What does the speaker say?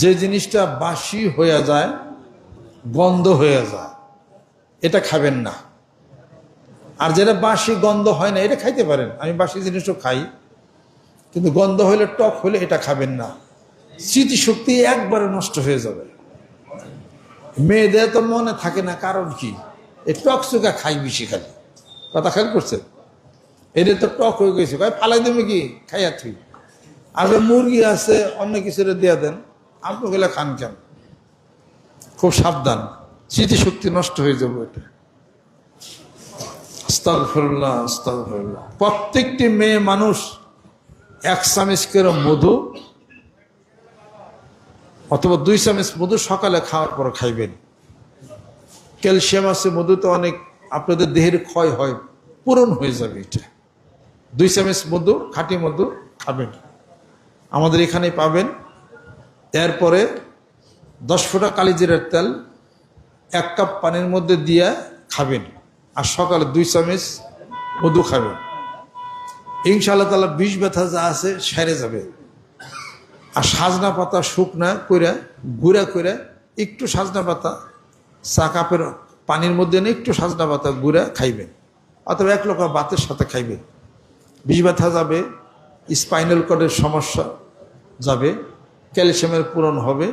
যে জিনিসটা বাসি হয়ে যায়, গন্ধ হয়ে যায়, এটা খাবেন না। আর যেটা বাসি গন্ধ হয় না, এটা খাইতে পারেন। আমি বাসি জিনিসও খাই, কিন্তু গন্ধ হলে টক হলে এটা খাবেন না। স্মৃতিশক্তি একবারে নষ্ট হয়ে যাবে। মেয়েদের তো মনে থাকে না, কারণ কি? এই টক চুকা খাই বেশি খালি। কথা খেয়াল করছে? এটা তো টক হয়ে গেছে। ভাই ফালাই দেবে কি? খাইয়া তুই আর মুরগি আছে, অন্য কিছু দেয়া দেন। আপনি গেলে খান কেন? খুব সাবধান। স্মৃতিশক্তি নষ্ট হয়ে যাবে এটা। আস্তাগফিরুল্লাহ আস্তাগফিরুল্লাহ। প্রত্যেকটি মেয়ে মানুষ এক চামচ মধু অথবা দুই চামচ মধু সকালে খাওয়ার পর খাইবেন। ক্যালসিয়াম আছে মধুতে অনেক, আপনাদের দেহের ক্ষয় হয়, পূরণ হয়ে যাবে এটা। দুই চামচ মধু, খাঁটি মধু খাবেন। আমাদের এখানে পাবেন এরপরে দশ ফোঁটা কালিজিরার তেল, এক কাপ পানির মধ্যে দিয়ে খাবেন। আর সকালে দুই চামচ মধু খাবেন। ইনশাআল্লাহ তালা বিষ ব্যথা যা আছে সেরে যাবে। আর সাজনা পাতা শুকনা কইরা, গুঁড়া কইরা একটু সাজনা পাতা, চা কাপের পানির মধ্যে নিয়ে একটু সাজনা পাতা, গুঁড়া খাইবেন। অথবা এক লোক বাতের সাথে খাইবেন। বিষ ব্যথা যাবে, স্পাইনাল কর্ডের সমস্যা যাবে। ক্যালসিয়ামের পূরণ হবে।